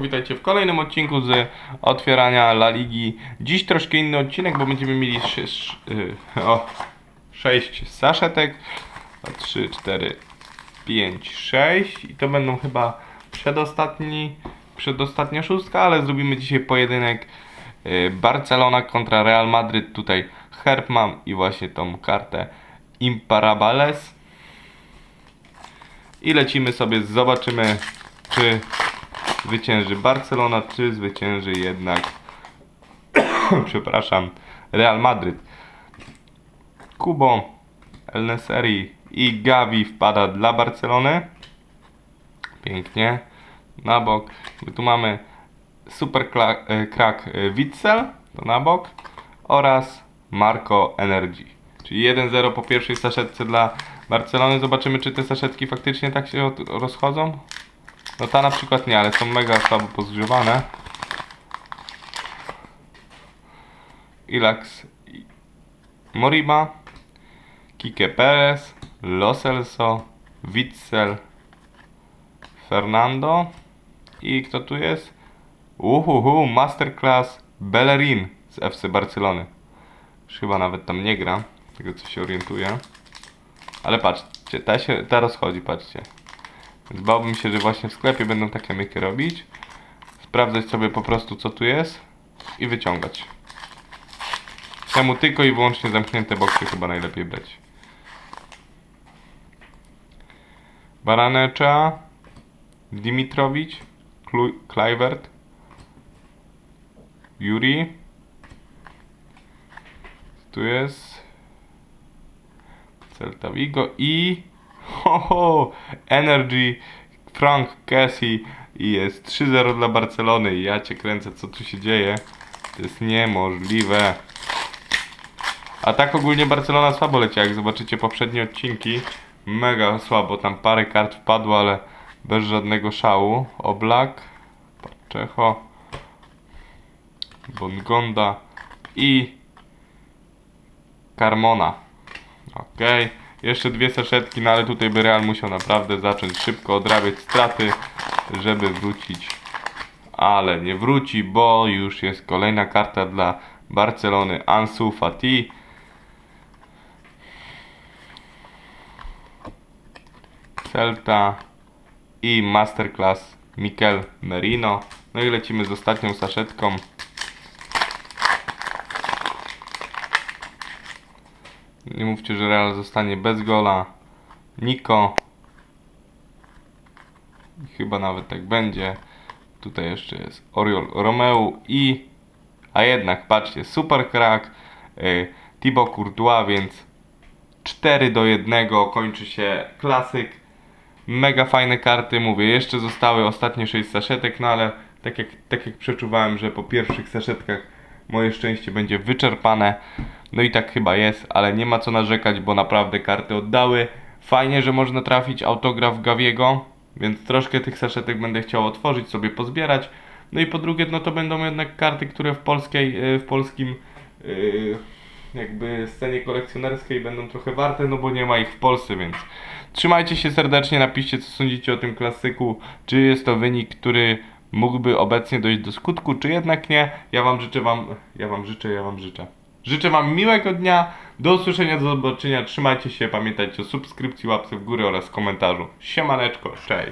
Witajcie w kolejnym odcinku z otwierania La Ligi. Dziś troszkę inny odcinek, bo będziemy mieli szy, szy, y, o, 6 saszetek. 3, 4, 5, 6 i to będą chyba przedostatni, przedostatnia szóstka, ale zrobimy dzisiaj pojedynek y, Barcelona kontra Real Madryt. Tutaj herb mam i właśnie tą kartę Imparables. I lecimy sobie, zobaczymy czy zwycięży Barcelona, czy zwycięży jednak przepraszam, Real Madryt. Kubo, El Neseri i Gavi wpada dla Barcelony. Pięknie. Na bok. Tu mamy super e, krak e, Witzel, to na bok. Oraz Marco Energy. Czyli 1-0 po pierwszej saszetce dla Barcelony. Zobaczymy, czy te saszetki faktycznie tak się od- rozchodzą. No ta na przykład nie, ale są mega słabo pozgrzewane. Ilax Moriba, Kike Perez, Lo Celso, Witzel, Fernando i kto tu jest? Uhuhu, Masterclass Bellerin z FC Barcelony. Już chyba nawet tam nie gra, z tego co się orientuję. Ale patrzcie, ta, się, ta rozchodzi, patrzcie. Bałbym się, że właśnie w sklepie będą takie myki robić. Sprawdzać sobie po prostu co tu jest i wyciągać. Temu tylko i wyłącznie zamknięte boksy chyba najlepiej brać. Baranecza, Dimitrowicz, Klu- Kluivert, Yuri. Tu jest Celta Vigo i ho, ho, Energy Frank Cassie i jest 3-0 dla Barcelony. Ja cię kręcę, co tu się dzieje. To jest niemożliwe. A tak ogólnie Barcelona słabo leci, jak zobaczycie poprzednie odcinki. Mega słabo, tam parę kart wpadło, ale bez żadnego szału. Oblak, Pacheco, Bongonda i Carmona. Okej, jeszcze dwie saszetki, no ale tutaj by Real musiał naprawdę zacząć szybko odrabiać straty, żeby wrócić. Ale nie wróci, bo już jest kolejna karta dla Barcelony Ansu Fati. Celta i Masterclass Mikel Merino. No i lecimy z ostatnią saszetką. Nie mówcie, że Real zostanie bez gola. Niko. Chyba nawet tak będzie. Tutaj jeszcze jest Oriol Romeo i... A jednak, patrzcie, super crack. Y, Thibaut Courtois, więc 4 do 1 kończy się klasyk. Mega fajne karty, mówię, jeszcze zostały ostatnie 6 saszetek, no ale tak jak, tak jak przeczuwałem, że po pierwszych saszetkach moje szczęście będzie wyczerpane. No i tak chyba jest, ale nie ma co narzekać, bo naprawdę karty oddały. Fajnie, że można trafić autograf Gawiego, więc troszkę tych saszetek będę chciał otworzyć, sobie pozbierać. No i po drugie, no to będą jednak karty, które w polskiej, y, w polskim y, jakby scenie kolekcjonerskiej będą trochę warte, no bo nie ma ich w Polsce, więc trzymajcie się serdecznie, napiszcie co sądzicie o tym klasyku, czy jest to wynik, który mógłby obecnie dojść do skutku, czy jednak nie. Ja wam życzę wam, ja wam życzę, ja wam życzę. Życzę wam miłego dnia, do usłyszenia, do zobaczenia, trzymajcie się, pamiętajcie o subskrypcji, łapce w górę oraz komentarzu. Siemaneczko, cześć!